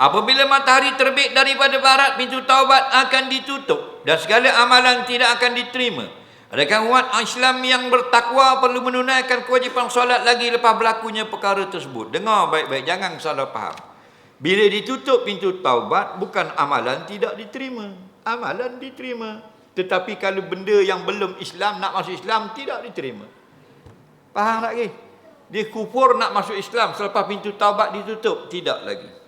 Apabila matahari terbit daripada barat, pintu taubat akan ditutup dan segala amalan tidak akan diterima. Adakah umat Islam yang bertakwa perlu menunaikan kewajipan solat lagi lepas berlakunya perkara tersebut? Dengar baik-baik, jangan salah faham. Bila ditutup pintu taubat, bukan amalan tidak diterima. Amalan diterima. Tetapi kalau benda yang belum Islam, nak masuk Islam, tidak diterima. Faham tak lagi? Dia kufur nak masuk Islam selepas pintu taubat ditutup. Tidak lagi.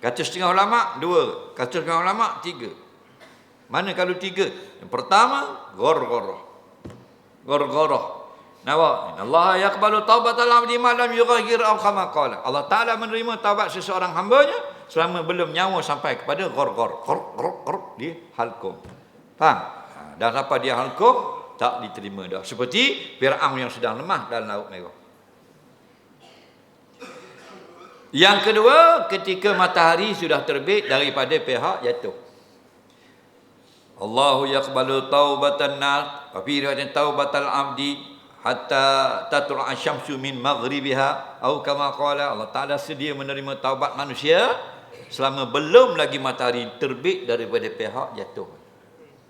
Kata setengah ulama, dua. Kata setengah ulama, tiga. Mana kalau tiga? Yang pertama, gor-goroh. Gor-goroh. Nawa, Allah yaqbalu taubatal abdi ma lam yughayyir aw kama qala. Allah Taala menerima taubat seseorang hamba-Nya selama belum nyawa sampai kepada gor-gor. Gor-gor dia halkum. Faham? Ha, dan apa dia halkum? Tak diterima dah. Seperti Fir'aun yang sedang lemah dalam laut merah. Yang kedua, ketika matahari sudah terbit daripada pihak jatuh. Allahu yaqbalu taubatan nas wa fi taubatal abdi hatta tatlu asyamsu min maghribiha atau kama qala Allah Taala sedia menerima taubat manusia selama belum lagi matahari terbit daripada pihak jatuh.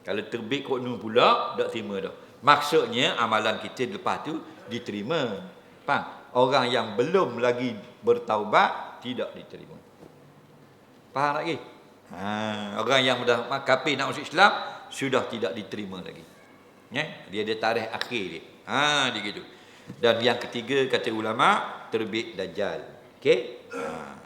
Kalau terbit kok nu pula tak terima dah. Maksudnya amalan kita lepas tu diterima. Faham? Orang yang belum lagi bertaubat tidak diterima. Faham lagi? Ha, orang yang dah kafir nak masuk Islam sudah tidak diterima lagi. Ya, dia ada tarikh akhir dia. Ha, dia gitu. Dan yang ketiga kata ulama terbit dajjal. Okey? Ha.